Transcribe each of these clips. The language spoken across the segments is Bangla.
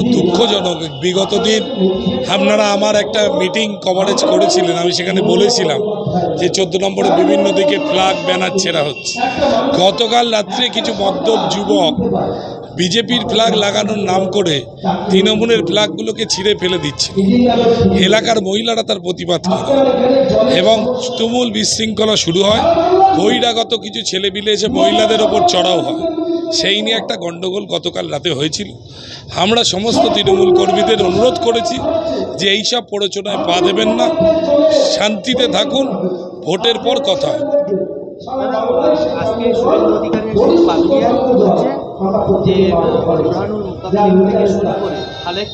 দুঃখজনক। বিগত দিন আপনারা আমার একটা মিটিং কভারেজ করেছিলেন, আমি সেখানে বলেছিলাম যে চোদ্দ নম্বরে বিভিন্ন দিকে ফ্ল্যাগ ব্যানার ছেঁড়া হচ্ছে। গতকাল রাত্রে কিছু মদ্যপ যুবক বিজেপির ফ্ল্যাগ লাগানোর নাম করে তৃণমূলের ফ্ল্যাগগুলোকে ছিঁড়ে ফেলে দিচ্ছে। এলাকার মহিলারা তার প্রতিবাদ করে। এবং তুমুল বিশৃঙ্খলা শুরু হয়। বহিরাগত কিছু ছেলেপিলে এসে মহিলাদের ওপর চড়াও হয়। সেই নিয়ে একটা গণ্ডগোল গতকাল রাতে হয়েছিল। আমরা সমস্ত তৃণমূল কর্মীদের অনুরোধ করেছি যে এইসব প্ররোচনায় পা দেবেন না, শান্তিতে থাকুন, ভোটের পর কথা থেকে শুরু করে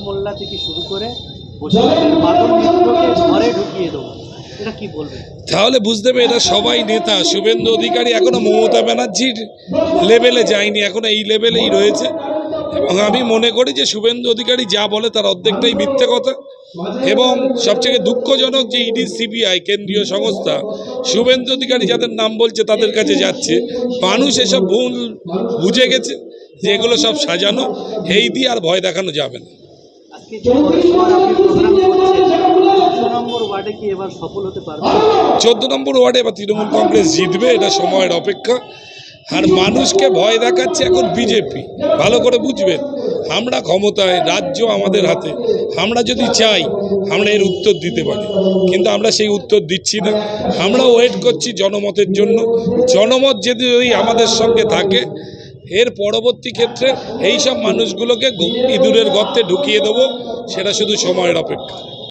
মোল্লা থেকে শুরু করে ঢুকিয়ে দেবো। তাহলে বুঝতে হবে এরা সবাই নেতা। শুভেন্দু অধিকারী এখনও মমতা ব্যানার্জির লেভেলে যায়নি এখনও এই লেভেলেই রয়েছে। এবং আমি মনে করি যে শুভেন্দু অধিকারী যা বলে তার অর্ধেকটাই মিথ্যে কথা। এবং সবচেয়ে দুঃখজনক যে ইডি সিবিআই কেন্দ্রীয় সংস্থা শুভেন্দু অধিকারী যাদের নাম বলছে তাদের কাছে যাচ্ছে। মানুষ এসব ভুল বুঝে গেছে যে এগুলো সব সাজানো। এই দিয়ে আর ভয় দেখানো যাবে না। চোদ্দ নম্বর ওয়ার্ডে এবার তৃণমূল কংগ্রেস জিতবে, এটা সময়ের অপেক্ষা। আর মানুষকে ভয় দেখাচ্ছে এখন বিজেপি। ভালো করে বুঝবেন, আমরা ক্ষমতায়, রাজ্য আমাদের হাতে। আমরা যদি চাই, আমরা এর উত্তর দিতে পারি। কিন্তু আমরা সেই উত্তর দিচ্ছি না। আমরা ওয়েট করছি জনমতের জন্য। জনমত যদি ওই আমাদের সঙ্গে থাকে, এর পরবর্তী ক্ষেত্রে এই সব মানুষগুলোকে ইঁদুরের গর্তে ঢুকিয়ে দেবো, সেটা শুধু সময়ের অপেক্ষা।